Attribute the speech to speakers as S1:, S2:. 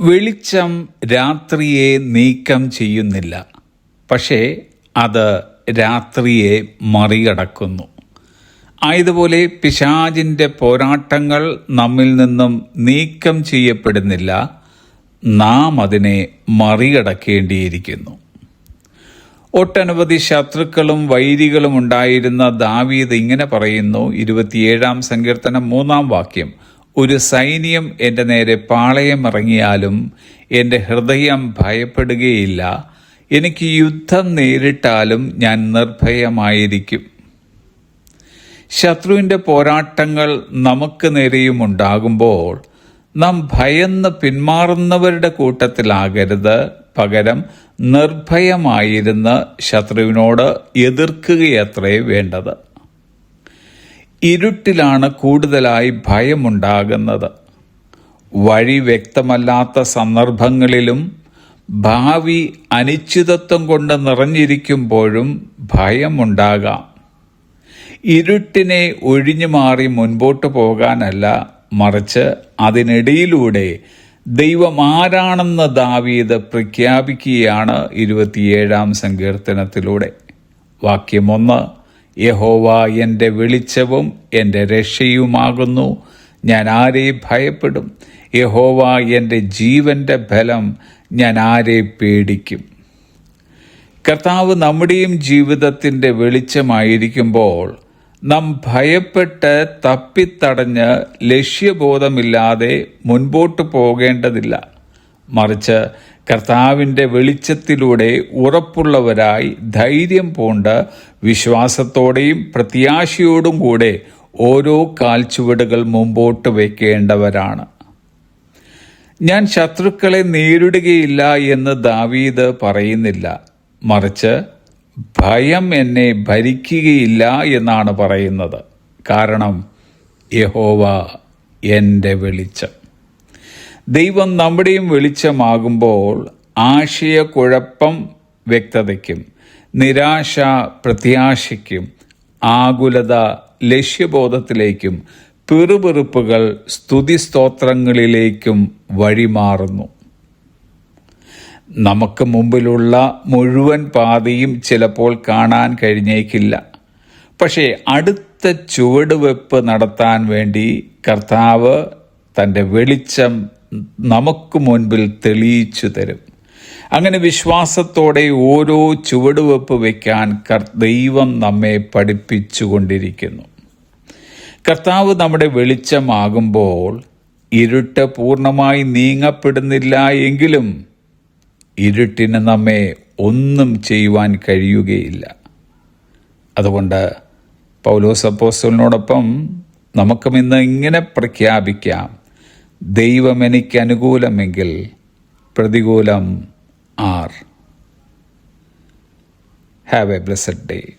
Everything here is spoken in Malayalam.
S1: വെളിച്ചം രാത്രിയെ നീക്കം ചെയ്യുന്നില്ല. പക്ഷേ അത് രാത്രിയെ മറികടക്കുന്നു. ആയതുപോലെ പിശാചിന്റെ പോരാട്ടങ്ങൾ നമ്മിൽ നിന്നും നീക്കം ചെയ്യപ്പെടുന്നില്ല. നാം അതിനെ മറികടക്കേണ്ടിയിരിക്കുന്നു. ഒട്ടനവധി ശത്രുക്കളും വൈരികളും ഉണ്ടായിരുന്ന ദാവീദ് ഇങ്ങനെ പറയുന്നു ഇരുപത്തിയേഴാം സങ്കീർത്തനം മൂന്നാം വാക്യം. ഒരു സൈന്യം എന്റെ നേരെ പാളയം ഇറങ്ങിയാലും എന്റെ ഹൃദയം ഭയപ്പെടുകയില്ല. എനിക്ക് യുദ്ധം നേരിട്ടാലും ഞാൻ നിർഭയമായിരിക്കും. ശത്രുവിന്റെ പോരാട്ടങ്ങൾ നമുക്ക് നേരെയും ഉണ്ടാകുമ്പോൾ നാം ഭയന്ന് പിന്മാറുന്നവരുടെ കൂട്ടത്തിലാകരുത്. പകരം നിർഭയമായിരുന്ന് ശത്രുവിനോട് എതിർക്കുകയത്രേ വേണ്ടത്. ഇരുട്ടിലാണ് കൂടുതലായി ഭയമുണ്ടാകുന്നത്. വഴി വ്യക്തമല്ലാത്ത സന്ദർഭങ്ങളിലും ഭാവി അനിശ്ചിതത്വം കൊണ്ട് നിറഞ്ഞിരിക്കുമ്പോഴും ഭയമുണ്ടാകാം. ഇരുട്ടിനെ ഒഴിഞ്ഞു മാറി മുൻപോട്ട് പോകാനല്ല മറിച്ച് അതിനിടയിലൂടെ ദൈവം ആരാണെന്ന് ദാവീത് പ്രഖ്യാപിക്കുകയാണ് ഇരുപത്തിയേഴാം സങ്കീർത്തനത്തിലൂടെ. വാക്യമൊന്ന് യഹോവ എന്റെ വെളിച്ചവും എന്റെ രക്ഷയുമാകുന്നു. ഞാൻ ആരെ ഭയപ്പെടും? യഹോവ എന്റെ ജീവന്റെ ഫലം ഞാൻ ആരെ പേടിക്കും? കർത്താവ് നമ്മുടെയും ജീവിതത്തിന്റെ വെളിച്ചമായിരിക്കുമ്പോൾ നാം ഭയപ്പെട്ട് തപ്പിത്തടഞ്ഞ് ലക്ഷ്യബോധമില്ലാതെ മുൻപോട്ട് പോകേണ്ടതില്ല. മറിച്ച് കർത്താവിന്റെ വെളിച്ചത്തിലൂടെ ഉറപ്പുള്ളവരായി ധൈര്യം പൂണ്ട് വിശ്വാസത്തോടെയും പ്രത്യാശയോടും കൂടെ ഓരോ കാൽച്ചുവടുകൾ മുമ്പോട്ട് വയ്ക്കേണ്ടവരാണ് ഞാൻ ശത്രുക്കളെ നേരിടുകയില്ല എന്ന് ദാവീദ് പറയുന്നില്ല. മറിച്ച് ഭയം എന്നെ ഭരിക്കുകയില്ല എന്നാണ് പറയുന്നത്. കാരണം യഹോവ എന്റെ വെളിച്ചം. ദൈവം നമ്മുടെയും വെളിച്ചമാകുമ്പോൾ ആശയക്കുഴപ്പം വ്യക്തതയ്ക്കും നിരാശ പ്രത്യാശയ്ക്കും ആകുലത ലക്ഷ്യബോധത്തിലേക്കും പിറുപിറുപ്പുകൾ സ്തുതിസ്തോത്രങ്ങളിലേക്കും വഴിമാറുന്നു. നമുക്ക് മുമ്പിലുള്ള മുഴുവൻ പാതയും ചിലപ്പോൾ കാണാൻ കഴിഞ്ഞേക്കില്ല. പക്ഷേ അടുത്ത ചുവടുവെപ്പ് നടത്താൻ വേണ്ടി കർത്താവ് തന്റെ വെളിച്ചം നമുക്ക് മുൻപിൽ തെളിയിച്ചു തരും. അങ്ങനെ വിശ്വാസത്തോടെ ഓരോ ചുവടുവെപ്പ് വയ്ക്കാൻ ദൈവം നമ്മെ പഠിപ്പിച്ചുകൊണ്ടിരിക്കുന്നു. കർത്താവ് നമ്മുടെ വെളിച്ചമാകുമ്പോൾ ഇരുട്ട് പൂർണമായി നീങ്ങപ്പെടുന്നില്ല എങ്കിലും ഇരുട്ടിന് നമ്മെ ഒന്നും ചെയ്യുവാൻ കഴിയുകയില്ല. അതുകൊണ്ട് പൗലോസപ്പോസ്റ്റലിനോടൊപ്പം നമുക്കും ഇന്ന് ഇങ്ങനെ പ്രഖ്യാപിക്കാം. ദൈവം എനിക്ക് അനുകൂലമെങ്കിൽ പ്രതികൂലം R. Have a blessed day